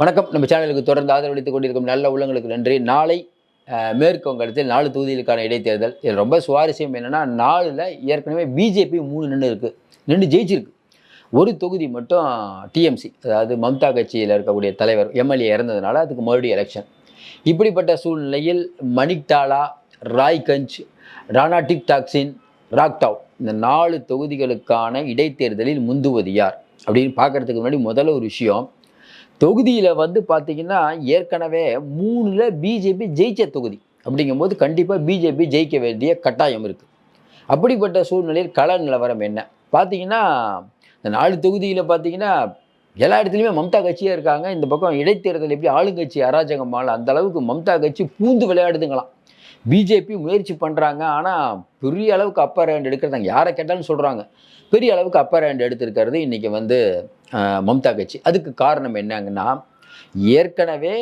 வணக்கம். நம்ம சேனலுக்கு தொடர்ந்து ஆதரவளித்துக் கொண்டிருக்கும் நல்ல உள்ளங்களுக்கு நன்றி. நாளை மேற்கு வங்கத்தில் நாலு தொகுதிகளுக்கான இடைத்தேர்தல். இது ரொம்ப சுவாரஸ்யம் என்னென்னா நாலில் ஏற்கனவே பிஜேபி மூணு நின்று இருக்குது நின்று ஜெயிச்சிருக்கு. ஒரு தொகுதி மட்டும் டிஎம்சி அதாவது மம்தா கட்சியில் இருக்கக்கூடிய தலைவர் எம்எல்ஏ இறந்ததுனால அதுக்கு மறுபடியும் எலெக்ஷன். இப்படிப்பட்ட சூழ்நிலையில் மணிக்டாலா ராய்கஞ்ச் ராணா டிக்டாக்சின் ராக்டாவ் இந்த நாலு தொகுதிகளுக்கான இடைத்தேர்தலில் முந்துவது யார்? அப்படின்னு பார்க்கறதுக்கு முன்னாடி முதல்ல ஒரு விஷயம் தொகுதியில் வந்து பார்த்தீங்கன்னா ஏற்கனவே மூணில் பிஜேபி ஜெயிச்ச தொகுதி. அப்படிங்கும்போது கண்டிப்பாக பிஜேபி ஜெயிக்க வேண்டிய கட்டாயம் இருக்குது அப்படிப்பட்ட சூழ்நிலையில் கள நிலவரம் என்ன? பார்த்தீங்கன்னா இந்த நாலு தொகுதியில் பார்த்தீங்கன்னா எல்லா இடத்துலையுமே மம்தா கட்சியாக இருக்காங்க. இந்த பக்கம் இடைத்தேர்தல் எப்படி ஆளுங்கட்சி அராஜகமான அந்த அளவுக்கு மம்தா கட்சி பூந்து விளையாடுதுங்களாம். பிஜேபி முயற்சி பண்ணுறாங்க ஆனால் பெரிய அளவுக்கு அப்பர் ஹேண்ட் எடுக்கிறதாங்க. யாரை கேட்டாலும் சொல்கிறாங்க பெரிய அளவுக்கு அப்பர் ஹேண்ட் எடுத்திருக்கிறது இன்றைக்கி வந்து மம்தா கட்சி. அதுக்கு காரணம் என்னங்கன்னா ஏற்கனவே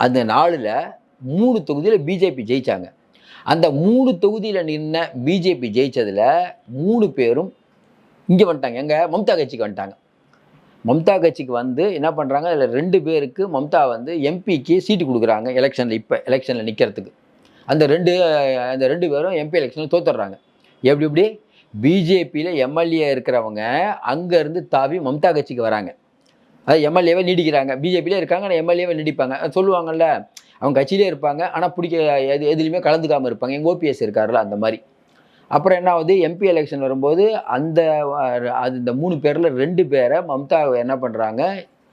அந்த நாளில் மூணு தொகுதியில் பிஜேபி ஜெயித்தாங்க அந்த மூணு தொகுதியில் நின்ன பிஜேபி ஜெயிச்சதில் மூணு பேரும் இங்கே வந்துட்டாங்க. எங்கே? மம்தா கட்சிக்கு வந்துட்டாங்க. மம்தா கட்சிக்கு வந்து என்ன பண்ணுறாங்க அதில் ரெண்டு பேருக்கு மம்தா வந்து எம்பிக்கு சீட்டு கொடுக்குறாங்க. எலெக்ஷனில் இப்போ எலெக்ஷனில் நிற்கிறதுக்கு அந்த ரெண்டு அந்த ரெண்டு பேரும் எம்பி எலெக்ஷனில் தோத்துடுறாங்க. எப்படி எப்படி? பிஜேபியில் எம்எல்ஏ இருக்கிறவங்க அங்கேருந்து தாவி மம்தா கட்சிக்கு வராங்க. அது எம்எல்ஏவை நீடிக்கிறாங்க. பிஜேபியிலே இருக்காங்க ஆனால் எம்எல்ஏவை நீடிப்பாங்க. சொல்லுவாங்கல்ல அவங்க கட்சியிலே இருப்பாங்க ஆனால் பிடிக்க எது எதுலையுமே கலந்துக்காமல் இருப்பாங்க. எங்கள் ஓபிஎஸ் இருக்கார்ல அந்த மாதிரி. அப்புறம் என்ன ஆகுது? எம்பி எலெக்ஷன் வரும்போது அந்த அது இந்த மூணு பேரில் ரெண்டு பேரை மம்தா என்ன பண்ணுறாங்க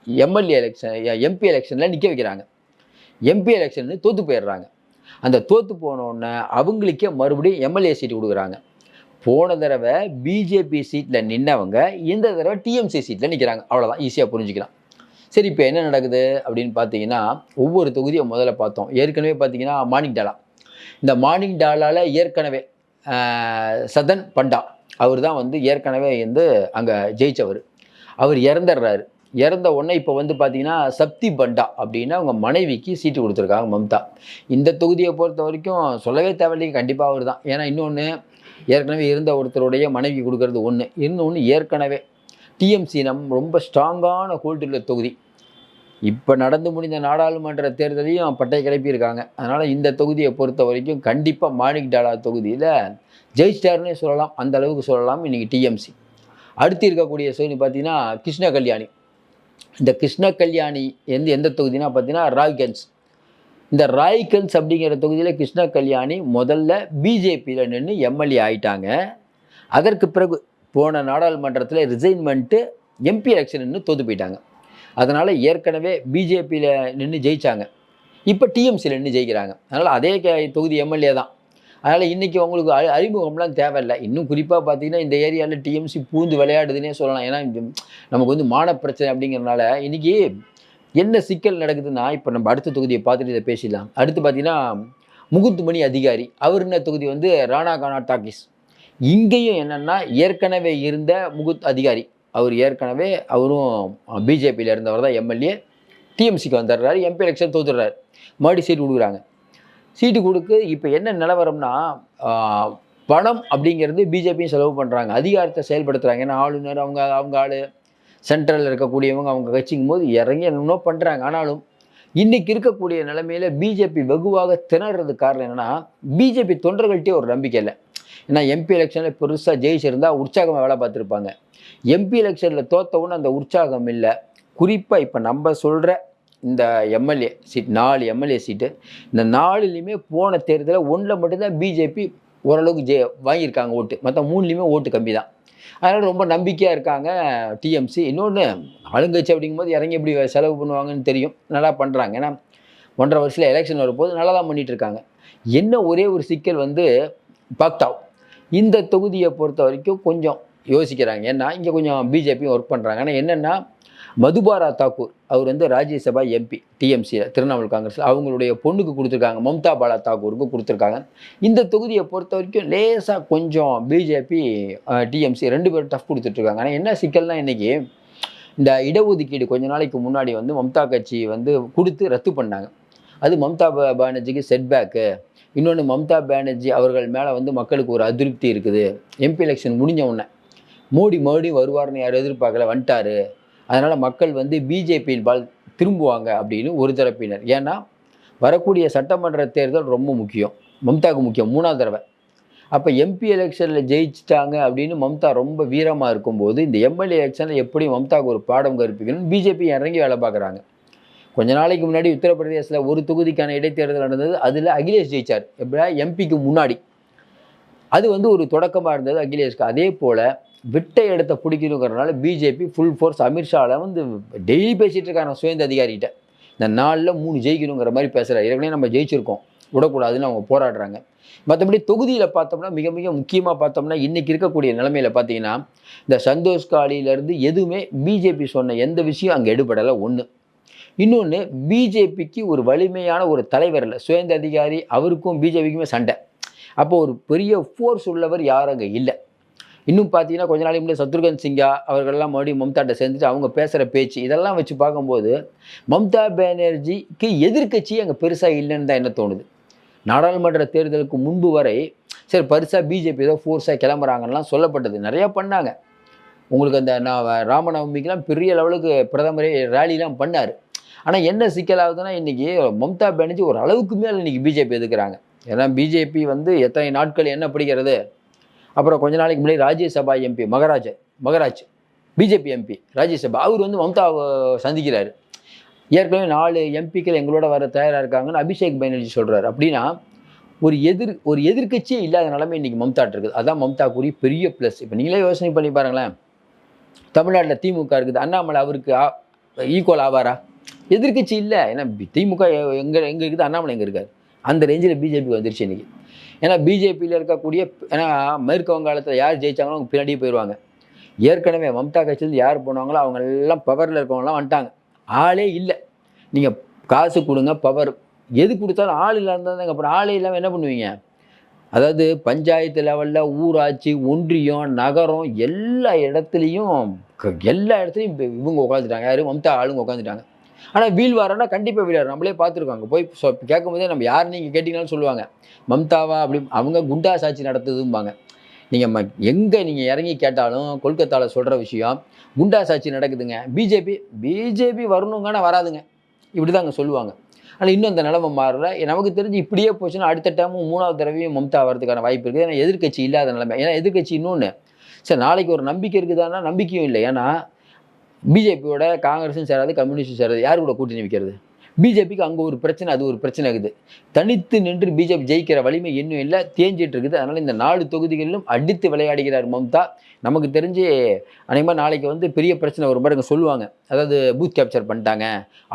எம்எல்ஏ எலெக்ஷன் எம்பி எலெக்ஷனில் நிற்க வைக்கிறாங்க. எம்பி எலெக்ஷன் தோற்று போயிடுறாங்க. அந்த தோற்று போனோடனே அவங்களுக்கே மறுபடியும் எம்எல்ஏ சீட்டு கொடுக்குறாங்க. போன தடவை பிஜேபி சீட்டில் நின்னவங்க இந்த தடவை டிஎம்சி சீட்டில் நிற்கிறாங்க அவ்வளோதான் ஈஸியாக புரிஞ்சுக்கலாம். சரி இப்போ என்ன நடக்குது அப்படின்னு பார்த்தீங்கன்னா ஒவ்வொரு தொகுதியை முதல்ல பார்த்தோம். ஏற்கனவே பார்த்தீங்கன்னா மார்னிங் டாலா இந்த மார்னிங் டாலாவில் ஏற்கனவே சதன் பண்டா அவர் தான் வந்து ஏற்கனவே வந்து அங்கே ஜெயிச்சவர். அவர் இறந்துடுறாரு. இறந்த உடனே இப்போ வந்து பார்த்தீங்கன்னா சக்தி பண்டா அப்படின்னு அவங்க மனைவிக்கு சீட்டு கொடுத்துருக்காங்க மம்தா. இந்த தொகுதியை பொறுத்த வரைக்கும் சொல்லவே தேவையில்லைங்க. கண்டிப்பாக அவர் தான் ஏன்னா இன்னொன்று ஏற்கனவே இருந்த ஒருத்தருடைய மனைவி கொடுக்கறது ஒன்று இன்னொன்று ஏற்கனவே டிஎம்சி நம் ரொம்ப ஸ்ட்ராங்கான ஹோல்டுள்ள தொகுதி. இப்போ நடந்து முடிந்த நாடாளுமன்ற தேர்தலையும் பட்டை கிளப்பியிருக்காங்க. அதனால் இந்த தொகுதியை பொறுத்த வரைக்கும் கண்டிப்பாக மாணிக் டாலா தொகுதியில் ஜெயிச்சிட்டாருன்னே சொல்லலாம். அந்த அளவுக்கு சொல்லலாம் இன்றைக்கி டிஎம்சி அடுத்து இருக்கக்கூடிய சோனி பார்த்தீங்கன்னா கிருஷ்ண கல்யாணி இந்த கிருஷ்ண கல்யாணி எந்த எந்த தொகுதினா பார்த்தீங்கன்னா ராய்கன்ஸ். இந்த ராய்கன்ஸ் அப்படிங்கிற தொகுதியில் கிருஷ்ண கல்யாணி முதல்ல பிஜேபியில் நின்று எம்எல்ஏ ஆயிட்டாங்க. அதற்கு பிறகு போன நாடாளுமன்றத்தில் ரிசைன் பண்ணிட்டு எம்பி எலெக்ஷன் நின்று தோற்று போயிட்டாங்க. அதனால் ஏற்கனவே பிஜேபியில் நின்று ஜெயித்தாங்க இப்போ டிஎம்சியில் நின்று ஜெயிக்கிறாங்க. அதனால் அதே க- தொகுதி எம்எல்ஏ தான். அதனால் இன்றைக்கி உங்களுக்கு அறி அறிமுகம்லாம் தேவையில்லை. இன்னும் குறிப்பாக பார்த்தீங்கன்னா இந்த ஏரியாவில் டிஎம்சி பூந்து விளையாடுதுன்னே சொல்லலாம். ஏன்னா நமக்கு வந்து மான பிரச்சனை அப்படிங்கிறனால இன்றைக்கி என்ன சிக்கல் நடக்குதுன்னா இப்போ நம்ம அடுத்த தொகுதியை பார்த்துட்டு இதை பேசிடலாம். அடுத்து பார்த்தீங்கன்னா முகுத்துமணி அதிகாரி. அவர் என்ன தொகுதி வந்து? ராணா கானா டாக்கிஸ். இங்கேயும் என்னென்னா ஏற்கனவே இருந்த முகுத் அதிகாரி. அவர் ஏற்கனவே அவரும் பிஜேபியில் இருந்தவர் தான் எம்எல்ஏ டிஎம்சிக்கு வந்துடுறாரு. எம்பி எலெக்ஷன் தோத்துடுறாரு. மறுபடி சீட் கொடுக்குறாங்க. சீட்டு கொடுக்கு இப்போ என்ன நிலவரம்னா பணம் அப்படிங்கிறது பிஜேபியும் செலவு பண்ணுறாங்க அதிகாரத்தை செயல்படுத்துகிறாங்க ஏன்னா ஆளுநர் அவங்க அவங்க ஆள் சென்ட்ரலில் இருக்கக்கூடியவங்க அவங்க கட்சிக்கும் போது இறங்கி என்னென்னோ பண்ணுறாங்க ஆனாலும் இன்றைக்கி இருக்கக்கூடிய நிலைமையில் பிஜேபி வெகுவாக திணறது காரணம் என்னென்னா பிஜேபி தொண்டர்கள்ட்டே ஒரு நம்பிக்கை இல்லை. ஏன்னா எம்பி எலெக்ஷனில் பெருசாக ஜெயிச்சிருந்தால் உற்சாகமாக வேலை பார்த்துருப்பாங்க. எம்பி எலெக்ஷனில் தோத்தவுன்னு அந்த உற்சாகம் இல்லை. குறிப்பாக இப்போ நம்ம சொல்கிற இந்த எம்எல்ஏ சீட் நாலு எம்எல்ஏ சீட்டு இந்த நாலுலேயுமே போன தேர்தலில் ஒன்றில் மட்டும்தான் பிஜேபி ஓரளவுக்கு ஜே வாங்கியிருக்காங்க ஓட்டு. மற்ற மூணுலேயுமே ஓட்டு கம்மி தான். அதனால் ரொம்ப நம்பிக்கையாக இருக்காங்க டிஎம்சி இன்னொன்று ஆளுங்கட்சி அப்படிங்கும்போது இறங்கி எப்படி செலவு பண்ணுவாங்கன்னு தெரியும். நல்லா பண்ணுறாங்க ஏன்னா ஒன்றரை வருஷத்தில் எலெக்ஷன் வரும்போது நல்லா தான் பண்ணிகிட்ருக்காங்க இருக்காங்க. என்ன ஒரே ஒரு சிக்கல் வந்து பக்தாவ் இந்த தொகுதியை பொறுத்த வரைக்கும் கொஞ்சம் யோசிக்கிறாங்க. ஏன்னா இங்கே கொஞ்சம் பிஜேபியும் ஒர்க் பண்ணுறாங்க ஆனால் என்னென்னா மதுபாரா தாக்கூர் அவர் வந்து ராஜ்யசபா எம்பி டிஎம்சியில் திரிணாமுல் காங்கிரஸில் அவங்களுடைய பொண்ணுக்கு கொடுத்துருக்காங்க மம்தா பாலா தாக்கூருக்கு கொடுத்துருக்காங்க. இந்த தொகுதியை பொறுத்த வரைக்கும் லேசாக கொஞ்சம் பிஜேபி டிஎம்சி ரெண்டு பேரும் டஃப் கொடுத்துட்ருக்காங்க. ஆனால் என்ன சிக்கல்னா இன்றைக்கி இந்த இடஒதுக்கீடு கொஞ்ச நாளைக்கு முன்னாடி வந்து மம்தா கட்சி வந்து கொடுத்து ரத்து பண்ணாங்க. அது மம்தா பானர்ஜிக்கு செட்பேக்கு இன்னொன்று மம்தா பானர்ஜி அவர்கள் மேலே வந்து மக்களுக்கு ஒரு அதிருப்தி இருக்குது. எம்பி எலெக்ஷன் முடிஞ்ச உடனே. மோடி மறுபடியும் வருவார்னு யாரும் எதிர்பார்க்கல வந்துட்டாரு. அதனால் மக்கள் வந்து பிஜேபியின் பால் திரும்புவாங்க அப்படின்னு ஒரு தரப்பினர். ஏன்னா வரக்கூடிய சட்டமன்ற தேர்தல் ரொம்ப முக்கியம். மம்தாவுக்கு முக்கியம். மூணாவது தடவை. அப்போ எம்பி எலெக்ஷனில் ஜெயிச்சிட்டாங்க அப்படின்னு மம்தா ரொம்ப வீரமாக இருக்கும்போது இந்த எம்எல்ஏ எலெக்ஷனில் எப்படி மம்தாவுக்கு ஒரு பாடம் கற்பிக்கணும் பிஜேபி இறங்கி வேலை பார்க்குறாங்க. கொஞ்ச நாளைக்கு முன்னாடி உத்தரப்பிரதேசத்தில் ஒரு தொகுதிக்கான இடைத்தேர்தல் நடந்தது. அதில் அகிலேஷ் ஜெயிச்சார். எப்படியா எம்பிக்கு முன்னாடி. அது வந்து ஒரு தொடக்கமாக இருந்தது அகிலேஷ்க்கு அதே போல் விட்ட இடத்த பிடிக்கணுங்கிறனால பிஜேபி ஃபுல் ஃபோர்ஸ் அமித்ஷாவில் வந்து டெய்லி பேசிகிட்டு இருக்காங்க சுயந்த அதிகாரிகிட்ட. இந்த நாளில் மூணு ஜெயிக்கணுங்கிற மாதிரி பேசுகிறார் ஏற்கனவே நம்ம ஜெயிச்சிருக்கோம். விடக்கூடாதுன்னு அவங்க போராடுறாங்க. மற்றபடி தொகுதியில் பார்த்தோம்னா மிக மிக முக்கியமாக பார்த்தோம்னா இன்றைக்கி இருக்கக்கூடிய நிலைமையில் பார்த்தீங்கன்னா இந்த சந்தோஷ் காலியிலேருந்து எதுவுமே பிஜேபி சொன்ன எந்த விஷயம் அங்கே எடுபடலை. ஒன்று இன்னொன்று பிஜேபிக்கு ஒரு வலிமையான ஒரு தலைவர் இல்லை. சுயந்த அதிகாரி அவருக்கும் பிஜேபிக்குமே சண்டை. அப்போ ஒரு பெரிய ஃபோர்ஸ் உள்ளவர் யாரும் அங்கே இல்லை. இன்னும் பார்த்தீங்கன்னா கொஞ்ச நாளைக்கு முன்னாடி சத்ருகன் சிங்கா அவர்கள்லாம் மறுபடியும் மம்தாட்ட சேர்ந்துட்டு அவங்க பேசுகிற பேச்சு இதெல்லாம் வச்சு பார்க்கும்போது மம்தா பானர்ஜிக்கு எதிர்க்கட்சி அங்கே பெருசாக இல்லைன்னு தான் என்ன தோணுது? நாடாளுமன்ற தேர்தலுக்கு முன்பு வரை சரி பரிசாக பிஜேபி ஏதோ ஃபோர்ஸாக கிளம்புறாங்கலாம் சொல்லப்பட்டது. நிறையா பண்ணாங்க. உங்களுக்கு அந்த நான் ராமநவமிக்கெலாம் பெரிய லெவலுக்கு பிரதமரே ரேலிலாம் பண்ணார். ஆனால் என்ன சிக்கலாகுதுன்னா இன்றைக்கி மம்தா பானர்ஜி ஒரு அளவுக்கு மேலே இன்றைக்கி பிஜேபி எதுக்குறாங்க ஏன்னா பிஜேபி வந்து எத்தனை நாட்கள் என்ன பிடிக்கிறது? அப்புறம் கொஞ்ச நாளைக்கு முன்னாடி Rajya Sabha MP Maharaj Maharaj BJP MP Rajya Sabha. அவர் வந்து மம்தாவை சந்திக்கிறார். ஏற்கனவே நாலு எம்பிக்கள் எங்களோட வர தயாராக இருக்காங்கன்னு அபிஷேக் பானர்ஜி சொல்கிறார் அப்படின்னா ஒரு எதிர் ஒரு எதிர்கட்சியே இல்லாத நிலைமை இன்றைக்கி மம்தாட் இருக்குது. அதான் மம்தா கூறி பெரிய ப்ளஸ் இப்போ நீங்களே யோசனை பண்ணி பாருங்களேன். தமிழ்நாட்டில் திமுக இருக்குது. அண்ணாமலை அவருக்கு ஈக்குவல் ஆவாரா? எதிர்க்கட்சி இல்லை. ஏன்னா திமுக எங்கே எங்கே இருக்குது? அண்ணாமலை எங்கே இருக்கார்? அந்த ரேஞ்சில் பிஜேபிக்கு வந்துருச்சு இன்றைக்கி ஏன்னா பிஜேபியில் இருக்கக்கூடிய ஏன்னா மேற்கு வங்காளத்தில் யார் ஜெயிச்சாங்களோ அவங்க பின்னாடியே போயிடுவாங்க ஏற்கனவே மம்தா கட்சியிலேருந்து யார் போனாங்களோ அவங்க எல்லாம் பவரில் இருக்கவங்களாம் வந்துட்டாங்க. ஆளே இல்லை. நீங்கள் காசு கொடுங்க பவர் எது கொடுத்தாலும் ஆள் இல்லாமல் அப்புறம் ஆளே இல்லாமல் என்ன பண்ணுவீங்க? அதாவது பஞ்சாயத்து லெவலில் ஊராட்சி ஒன்றியம் நகரம் எல்லா இடத்துலையும் எல்லா இடத்துலையும் இவங்க உட்காந்துட்டாங்க யாரும் மம்தா ஆளுங்க உட்காந்துட்டாங்க ஆனால் வீழ்வாரம்னா கண்டிப்பாக வீழார் நம்மளே பார்த்துருக்காங்க போய். கேட்கும் போதே நம்ம யார் நீங்கள் கேட்டிங்கனாலும் சொல்லுவாங்க. மம்தாவா அப்படி அவங்க குண்டா சாட்சி நடத்துதும்பாங்க. நீங்கள் ம எங்கே நீங்கள் இறங்கி கேட்டாலும் கொல்கத்தாவில் சொல்கிற விஷயம் குண்டா சாட்சி நடக்குதுங்க பிஜேபி பிஜேபி வரணுங்கன்னா வராதுங்க. இப்படி தாங்க சொல்லுவாங்க. ஆனால் இன்னும் அந்த நிலைமை மாறல. நமக்கு தெரிஞ்சு இப்படியே போச்சுன்னா அடுத்த டைமும் மூணாவது தடவையும் மம்தா வரதுக்கான வாய்ப்பு இருக்குது. ஏன்னா எதிர்கட்சி இல்லாத நிலைமை. ஏன்னா எதிர்கட்சி இன்னொன்று சரி நாளைக்கு ஒரு நம்பிக்கை இருக்குதான்னா நம்பிக்கையும் இல்லை. ஏன்னா பிஜேபியோட காங்கிரஸும் சேராது கம்யூனிஸ்டும் சேராது. யார் கூட கூட்டணி வைக்கிறது? பிஜேபிக்கு அங்கே ஒரு பிரச்சனை அது ஒரு பிரச்சனை இருக்குது தனித்து நின்று பிஜேபி ஜெயிக்கிற வலிமை இன்னும் இல்லை தேஞ்சிட்டு இருக்குது. அதனால் இந்த நாலு தொகுதிகளிலும் அடித்து விளையாடுகிறார் மம்தா. நமக்கு தெரிஞ்சு அநேகமாக நாளைக்கு வந்து பெரிய பிரச்சனை ஒரு பாருங்க சொல்லுவாங்க. அதாவது பூத் கேப்சர் பண்ணிட்டாங்க.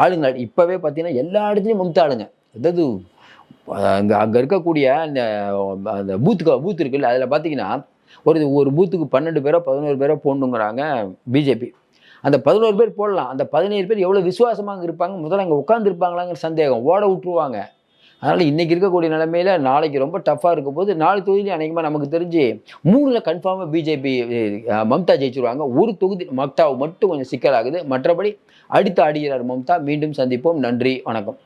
ஆளுங்க இப்போவே பார்த்தீங்கன்னா எல்லா இடத்துலையும் மம்தா ஆளுங்க. அதாவது அங்கே அங்கே இருக்கக்கூடிய அந்த அந்த பூத்துக்கு பூத் இருக்குல்ல அதில் பார்த்தீங்கன்னா ஒரு ஒரு பூத்துக்கு பன்னெண்டு பேரோ பதினோரு பேரோ போடணுங்கிறாங்க பிஜேபி. அந்த பதினோரு பேர் போடலாம். அந்த பதினேழு பேர் எவ்வளோ விசுவாசமாக இருப்பாங்க? முதல்ல அங்கே உட்காந்துருப்பாங்களாங்கிற சந்தேகம். ஓட விட்டுருவாங்க. அதனால் இன்றைக்கி இருக்கக்கூடிய நிலைமையில் நாளைக்கு ரொம்ப டஃப்பாக இருக்கும் போது நாலு தொகுதி அநேகமாக நமக்கு தெரிஞ்சு மூணில் கன்ஃபார்மாக பிஜேபி மம்தா ஜெயிச்சிருவாங்க. ஒரு தொகுதி மம்தாவை மட்டும் கொஞ்சம் சிக்கலாகுது. மற்றபடி அடுத்து ஆடுகிறார் மம்தா. மீண்டும் சந்திப்போம். நன்றி. வணக்கம்.